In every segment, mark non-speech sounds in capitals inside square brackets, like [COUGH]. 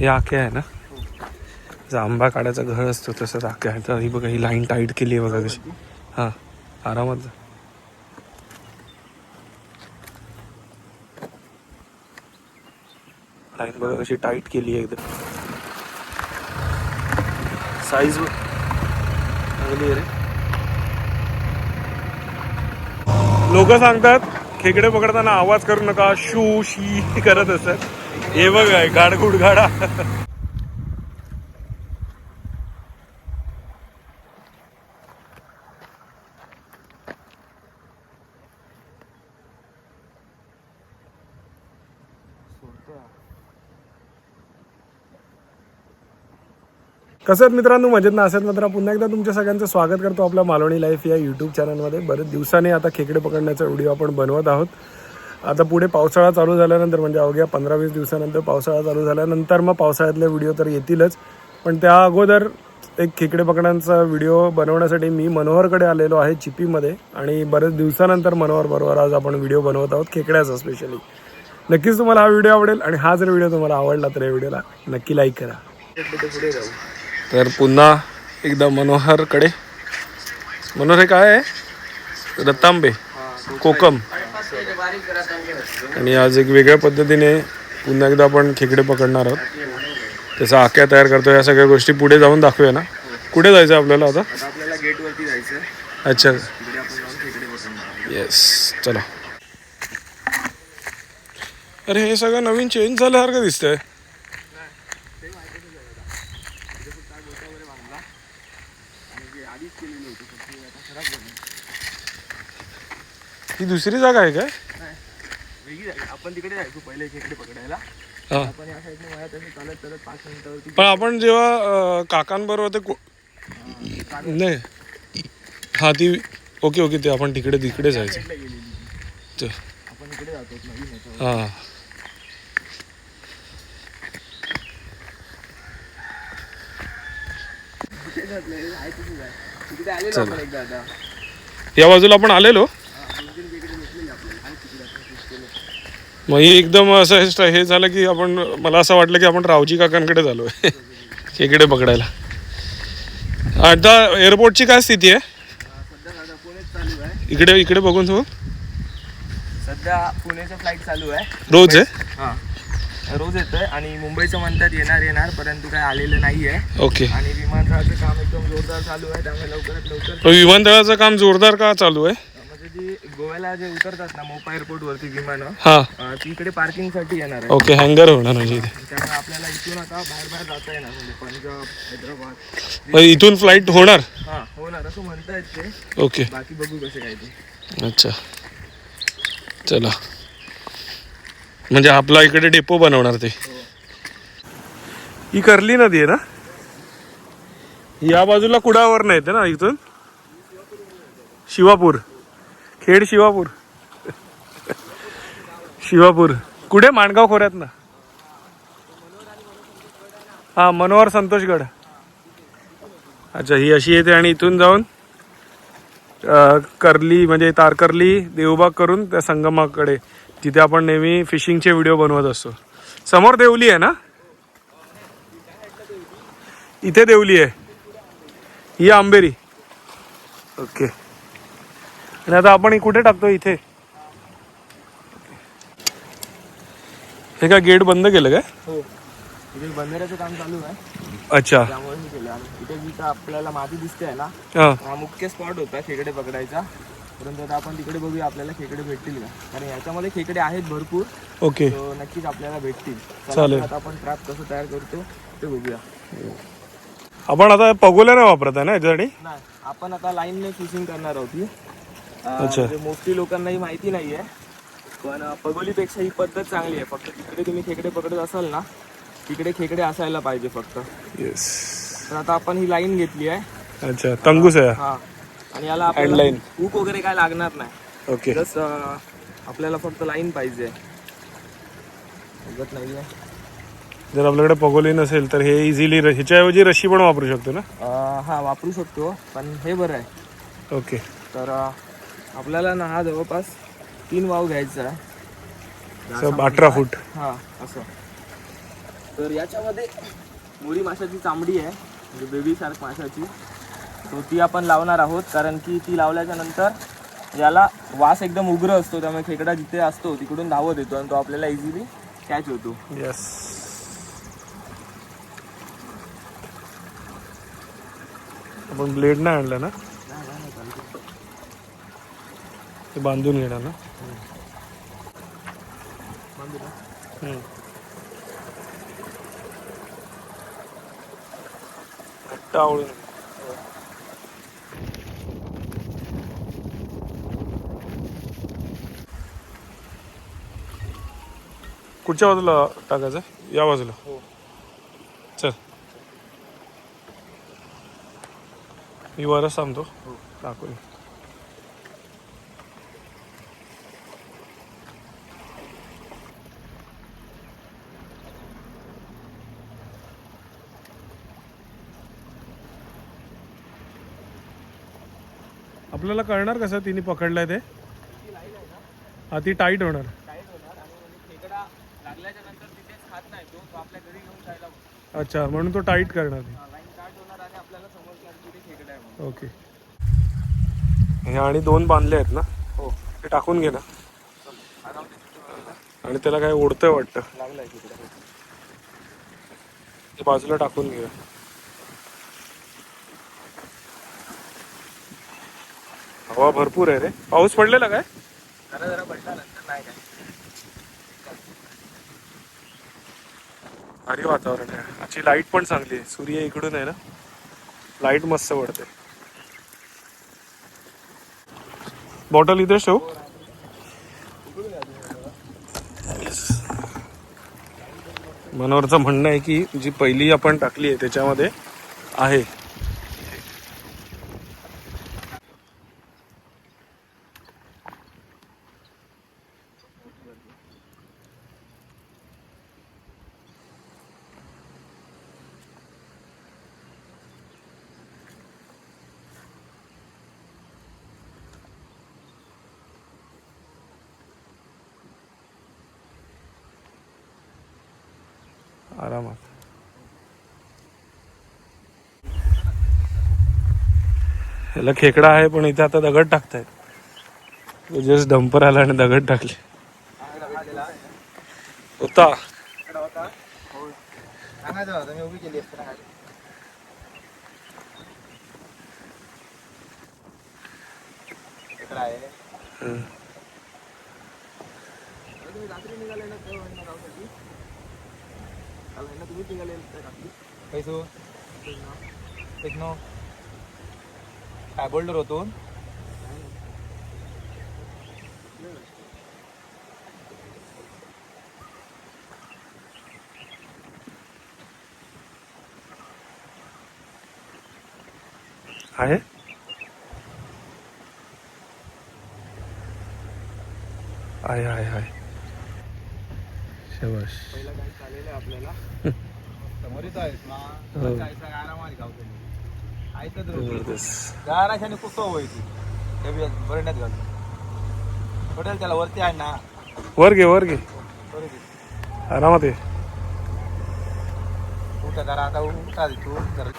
हे आखे आहे ना? जांबा आंबा काढायचा घर असतो तसंच आखे आहे तर ही बघा ही लाईन टाईट केली आहे बघा कशी. हां आरामात जा. लाईन बघा कशी टाईट केली आहे एकदम. साईज चांगली आहे रे. लोक सांगतात खेकडे पकडताना आवाज करू नका. शू शी करत असतात. हे बघ गाड गुडगाडा कसं आहेत मित्रांनो? मजेत ना? असेल मात्र पुन्हा एकदा तुमच्या सगळ्यांचं स्वागत करतो आपल्या मालवणी लाईफ या यूट्यूब चॅनलमध्ये बरेच दिवसांनी आता खेकडे पकडण्याचा व्हिडिओ आपण बनवत आहोत. आता पुढे पावसाळा चालू झाल्यानंतर म्हणजे अवघ्या पंधरा वीस दिवसानंतर पावसाळा चालू झाल्यानंतर मग पावसाळ्यातले व्हिडिओ तर येतीलच. पण त्या अगोदर एक खेकडे पकडण्याचा व्हिडिओ बनवण्यासाठी मी मनोहरकडे आलेलो आहे चिपीमध्ये आणि बरेच दिवसानंतर मनोहर बरोबर आज आपण व्हिडिओ बनवत आहोत खेकड्याचा स्पेशली नक्कीच तुम्हाला हा व्हिडिओ आवडेल आणि हा जर व्हिडिओ तुम्हाला आवडला तर या व्हिडिओला नक्की लाईक करा. तर पुन्हा एकदा मनोहरकडे. मनोहर हे काय आहे? रत्तांबे. कोकम. आणि आज एक वेगळ्या पद्धतीने पुन्हा एकदा आपण खेकडे पकडणार आहोत. त्याचा आक्या तयार करतो या सगळ्या गोष्टी पुढे जाऊन दाखवूया ना. कुठे जायचं आपल्याला आता? आपल्याला जायचं अच्छा. येस चला. अरे हे सगळं नवीन चेंज झाल्यासारखं दिसतंय. ही दुसरी जागा आहे काय? आपण तिकडे जायचो पहिले खेकडे पकडायला. आपण या साईडने वयात असं चालत चालत पाच मिनिटावरती पण आपण जेव्हा काकांबरोबर ते नाही. हा ती ओके ओके ते आपण तिकडे तिकडे जायचं. आपण इकडे जातो नवीन हा. [LAUGHS] या बाजूला आपण आलेलो हा, दोन तीन खेकडे भेटलेले आपल्याला आहे तिकडे आपण fish केलं. मग हे एकदम असं हे झालं की आपण मला असं वाटलं की आपण रावजी काकांकडे झालो. [LAUGHS] खेकडे पकडायला. आता एअरपोर्टची काय स्थिती आहे? आहे इकडे इकडे बघून तू सध्या पुण्याचं फ्लाईट चालू आहे. रोज आहे? हा. रोज येतोय आणि मुंबईचं म्हणतात येणार येणार परंतु काय आलेलं नाही आहे ओके. आणि विमानतळाचं काम एकदम जोरदार चालू आहे त्यामुळे लवकरात लवकर विमानतळाचं काम जोरदार का चालू आहे? म्हणजे जी गोव्याला जे उतरतात ना मोपा एअरपोर्ट वरती विमानं हा. अं, ती इकडे पार्किंगसाठी येणार आहे ओके हँगर होणार म्हणजे इथे. त्यामुळे आपल्याला इथून आता बाहेर बाहेर जाता येणार म्हणजे पंजाब हैदराबाद. मग इथून फ्लाईट होणार? हा होणार असं म्हणतायत ते. ओके. बाकी बघू कसे काय ते. अच्छा. चला. म्हणजे आपला इकडे डेपो बनवणार ते. ही करली नदी आहे ना? या बाजूला कुडावर नाही ना इथून? शिवापूर. खेड शिवापूर. शिवापूर. कुठे? माणगाव खोऱ्यात ना हा मनोहर संतोषगड. अच्छा ही अशी येते आणि इथून जाऊन करली कर्ली म्हणजे तारकर्ली देवबाग करून त्या संगमाकडे. तिथे आपण नेहमी फिशिंगचे व्हिडिओ बनवत असतो. समोर देवली आहे ना? इथे देवली आहे. ही आंबेरी. ओके. आणि आता आपण कुठे टाकतो इथे. हे काय गेट बंद केलं काय? हो. इथे बंधाऱ्याचं काम चालू आहे. अच्छा. त्यामुळे मी केलं. आणि इथे जिथं आपल्याला माती दिसते ना हा. हा मुख्य स्पॉट होता खेकडे पकडायचा. परंतु आता आपण तिकडे बघूया आपल्याला खेकडे भेटतील का? कारण याच्यामध्ये खेकडे आहेत भरपूर. ओके. तो नक्कीच आपल्याला भेटतील. चला चालेल. तर आता आपण ट्रॅप कसं तयार करतो ते बघूया. आपण आता पगोल्या नाही वापरत आहे ना याच्यासाठी? नाही. आपण आता लाईनने फिशिंग करणार आहोत ही. अच्छा. म्हणजे मोस्टली लोकांनाही माहिती नाहीये. पण पगोलीपेक्षा ही पद्धत चांगली आहे. फक्त तिकडे तुम्ही खेकडे पकडत असाल ना तिकडे खेकडे असायला पाहिजे फक्त. येस तर आता आपण ही लाईन घेतली आहे. अच्छा तंगूस आहे. हा. आणि याला आपल्याला Handline. हुक वगैरे काय लागणार नाही. ओके आपल्याला फक्त लाईन पाहिजे. बघत नाहीये. जर आपल्याकडे पगोली नसेल तर हे इझिली ह्याच्याऐवजी रशी पण वापरू शकतो ना? अं, हा वापरू शकतो पण हे बरं आहे. ओके तर अं, आपल्याला ना हा जवळपास तीन वाव घ्यायचा आहे. अठरा फूट. हा असं. तर याच्यामध्ये मुरी माशाची चांबडी आहे म्हणजे बेबी शार्क माशाची. तो ती आपण लावणार आहोत कारण की ती लावल्याच्या नंतर याला वास एकदम उग्र असतो त्यामुळे खेकडा जिथे असतो तिकडून धावत येतो आणि तो आपल्याला इझिली कॅच होतो. येस आपण ब्लेड नाही आणलं ना? ते बांधून घेणार ना. कुठच्या बाजूला टाकायचं? या बाजूला. चल. मी वरच थांबतो. टाकून. आपल्याला कळणार कसं तिने पकडलंय ते? अति टाईट होणार. अच्छा म्हणून तो टाईट करणार. ओके हे आणि दोन बांधले आहेत ना? हो ते टाकून घे ना. आणि त्याला काय ओढतंय वाटतं? ते बाजूला टाकून घे. हवा भरपूर आहे रे. पाऊस पडलेला काय? जरा जरा पडला नंतर नाही काय. भारी वातावरण आहे. आजची लाइट पण चांगली आहे. सूर्य इकडून आहे ना? लाइट मस्त पडते. बॉटल इथे ठेवू? मनोहरचं म्हणणं आहे की जी पहिली आपण टाकली आहे त्याच्यामध्ये आहे. आरामात. त्याला खेकडा आहे पण इथे आता दगड टाकतायत. जस्ट डंपर आला आणि दगड टाकले. होता. रात्री निघाले ना खाली खेकडा आहे हम्म. तुम्ही रात्री निघालेला तेव्हा यांना गावसाठी काल यांना तुम्हीच निघाले रात्री पैसू. एक नो. काय बोल्डर होतो आहे? आहे आहे आहे. शबाश आपल्याला. समोरच आहेस ना आरामात गावतो ऐकत जबरदस्त. गाराशाने कुसो व्हायची ते? बी बरण्यात घालतो पटेल त्याला वरती आहे ना. वर घे वर घे. आरामात ये. उठा जरा आता उठा तू जरा.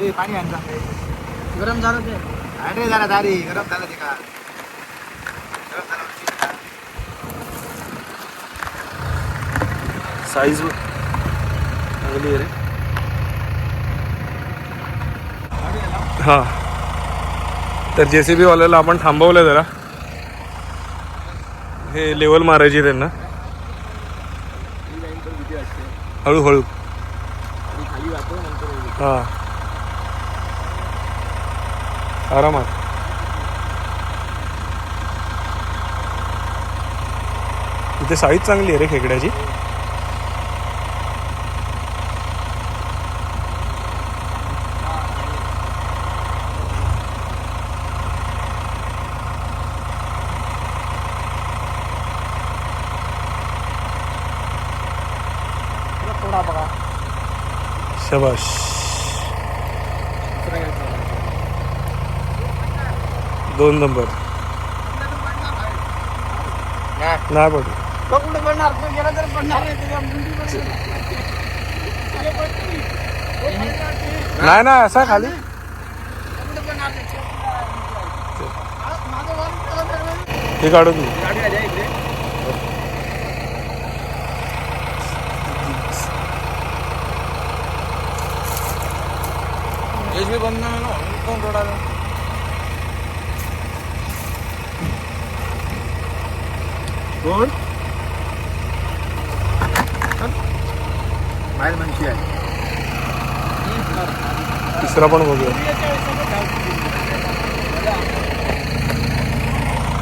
ए पाणी. गरम झालं ते. अरे जरा दारी गरम झालं ते का गरम झालं ते का? साईज चांगली आहे रे. हां. तर जे सी बीवाल्याला आपण थांबवलं जरा. हे लेवल मारायची त्यांना. हळूहळू. हां. आरामात. इथे साईज चांगली आहे रे खेकड्याची. शबाश? दोन नंबर नाही पडू नाही ना असा खाली. हा, माझं वर केलं तर नाही. हे काढू तू गाडी राजा बंद कोण रोडाला कोण? बाहेर म्हणशी आहे तिसरा पण बघूया.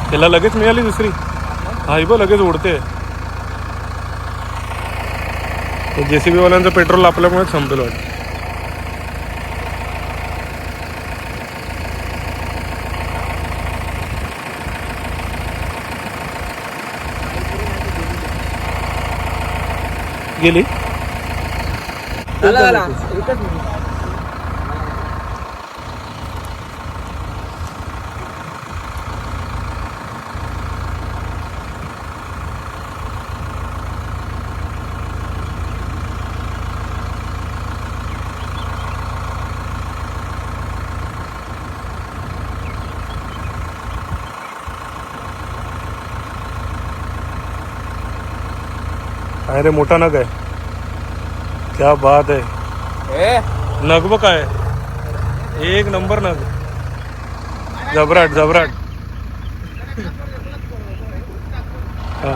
त्याला लगेच मिळाली दुसरी. हा ही बघ लगेच उडते. जेसीबी वाल्यांचं पेट्रोल आपल्यामुळे संपलं वाटतं. गेली. अरे मोठा नग आहे क्या बात आहे ए। नग बघ काय एक नंबर नग। जबराट जबराट। हा.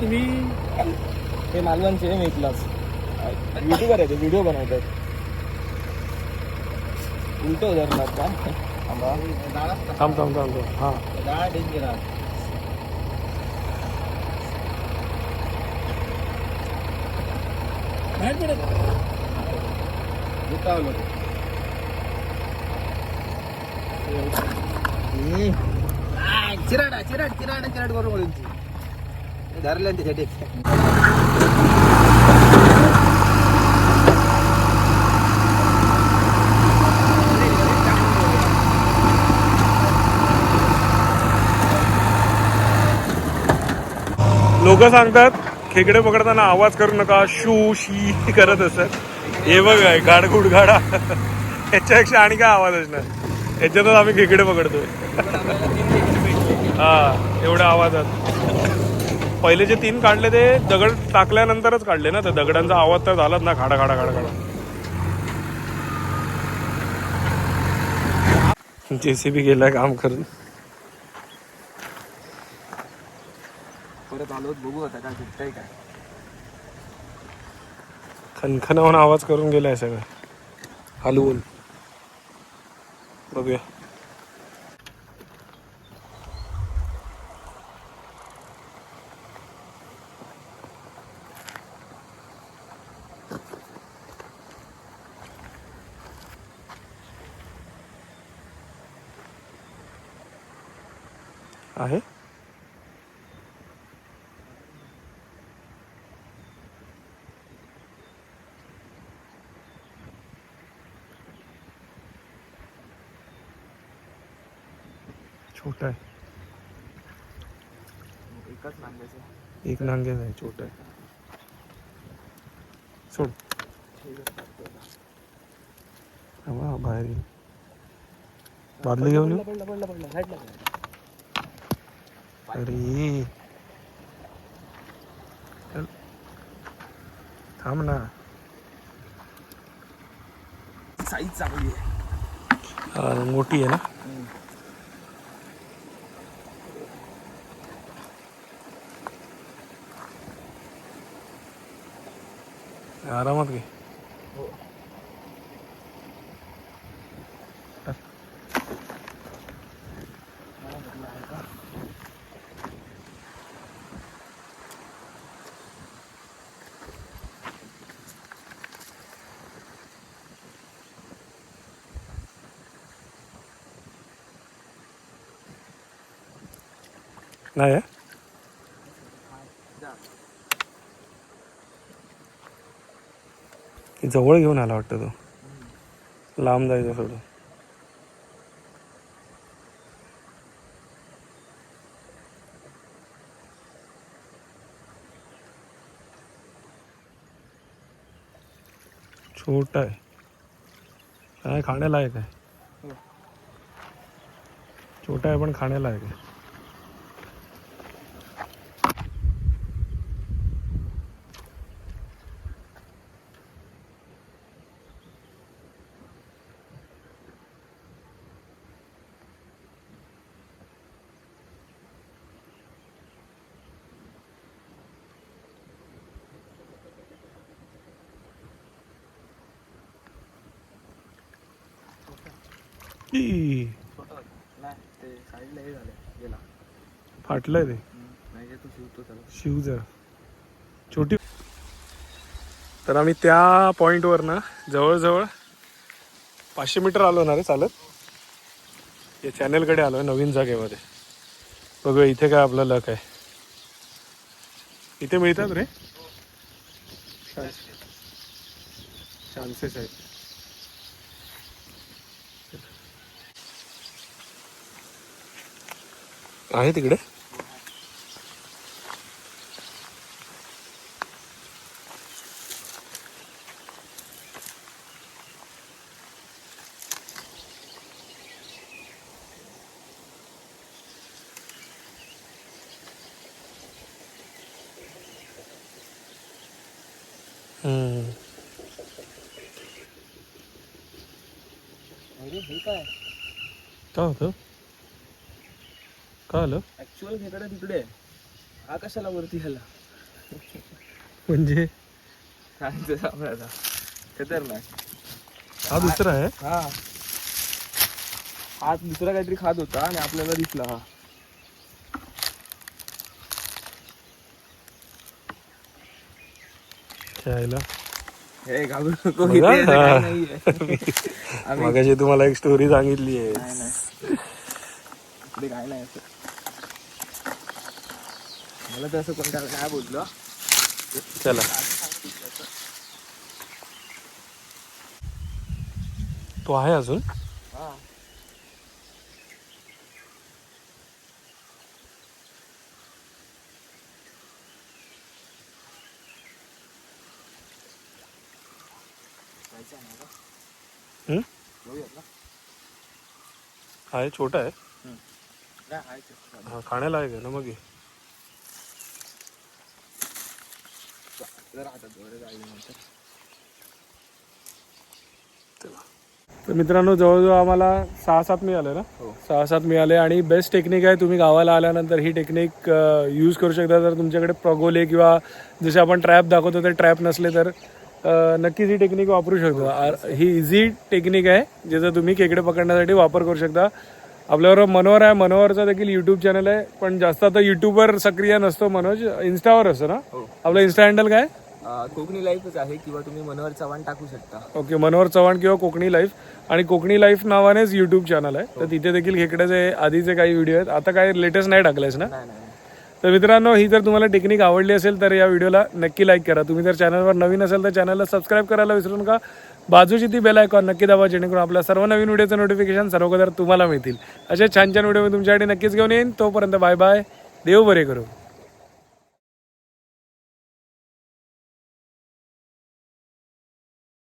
तुम्ही। हे मालवणचे मी क्लास युट्यूबर आहे ते व्हिडिओ बनवतात. उलट का थांबा. थांब थांब थांब थांब. हा डाळ डेंजर चिराडा चिराड चिराड चिराड बरोबर लोक सांगतात खेकडे पकडताना आवाज करू नका शू शी करत असत हे बघ आहे गाडगुड गाडा याच्यापेक्षा आणि काय आवाज असणार याच्यातच आम्ही खेकडे पकडतोय. हा एवढ्या आवाजात. पहिले जे तीन काढले ते दगड टाकल्यानंतरच काढले ना तर दगडांचा आवाज तर झालाच ना खाडा खाडा खाडा खाडा जेसीबी गेलाय काम करून. परत आलो बघू आता काय सुटतंय काय. खनखनावून आवाज करून गेलाय सगळं. हलवून. बघूया आहे छोटा आहे. एकच नांग्याचं एक नांगेच आहे छोटा आहे. सोड. थांबा, बाहेर येईल बादली घेऊन अरे. थांब ना. साईज चांगली आहे. मोठी आहे ना? आरामात घे नाही जवळ घेऊन आला वाटतं तो. लांब जायचा सोडून छोटा आहे. काय खाण्यालायक आहे. हो. छोटा आहे पण खाण्यालायक आहे. फाटलंय ते. शिव जरा छोटी. तर आम्ही त्या पॉईंटवर ना जवळजवळ पाचशे मीटर आलो ना रे चालत. या चॅनेलकडे आलो नवीन जागेमध्ये. बघूया इथे काय आपलं लक आहे. इथे मिळतात रे. चान्सेस आहेत. आहे तिकडे. हम्म. अरे हे काय? काय होतं? काय आलं? ऍक्च्युअल खेकडा तिकडे आहे. हा कशाला वरती आला म्हणजे? ते सांगायचा खतरनाक. हा दुसरा आहे? हा. हा दुसरा काहीतरी खात होता आणि आपल्याला दिसला हा. खेळायला. हे घाबरू नको बघा. इथे असं काही नाहीये. [LAUGHS] आम्ही मगाशी तुम्हाला एक स्टोरी सांगितली आहे. नाही नाही. इकडे काय नाही असं. मला तर असं कोणत्या काय बोललो चला तो आहे अजून हा? हम्म? ना? आहे छोटा आहे. हा खाण्याला आहे का ना मग. वगैरे. तर मित्रांनो जवळजवळ आम्हाला सहा सात मिळाले ना? हो. सहा सात मिळाले आणि बेस्ट टेक्निक आहे तुम्ही गावाला आल्यानंतर ही टेक्निक यूज करू शकता. जर तुमच्याकडे प्रगोले किंवा जसे आपण ट्रॅप दाखवतो ते ट्रॅप नसले तर नक्कीच ही टेक्निक वापरू शकता. आर- ही इझी टेक्निक आहे ज्याचा तुम्ही खेकडे पकडण्यासाठी वापर करू शकता. आपल्याबरोबर मनोहर आहे. मनोहरचा देखील यूट्यूब चॅनल आहे. पण जास्त आता यूट्यूबवर सक्रिय नसतो मनोज. इन्स्टावर असतो ना? हो. आपलं इन्स्टा हँडल काय? कोकणी लाईफच आहे किंवा तुम्ही मनोहर चव्हाण टाकू शकता. ओके मनोहर चव्हाण किंवा कोकणी लाईफ आणि कोकणी लाईफ नावानेच युट्यूब चॅनल आहे. तर तिथे देखील खेकड्याचे आधीचे काही व्हिडिओ आहेत आता काही लेटेस्ट नाही टाकलेस ना? नाही नाही. तर मित्रांनो ही जर तुम्हाला टेक्निक आवडली असेल तर या व्हिडिओला नक्की लाईक करा. तुम्ही जर चॅनलवर नवीन असेल तर चॅनलला सबस्क्राईब करायला विसरू नका बाजूची ती बेल आयकॉन नक्की दाबा जेणेकरून आपल्या सर्व नवीन व्हिडिओचं नोटिफिकेशन सर्वप्रथम तुम्हाला मिळतील. असे छान छान व्हिडिओ मी तुमच्यासाठी नक्कीच घेऊन येईन. तोपर्यंत बाय बाय देव बरे करू.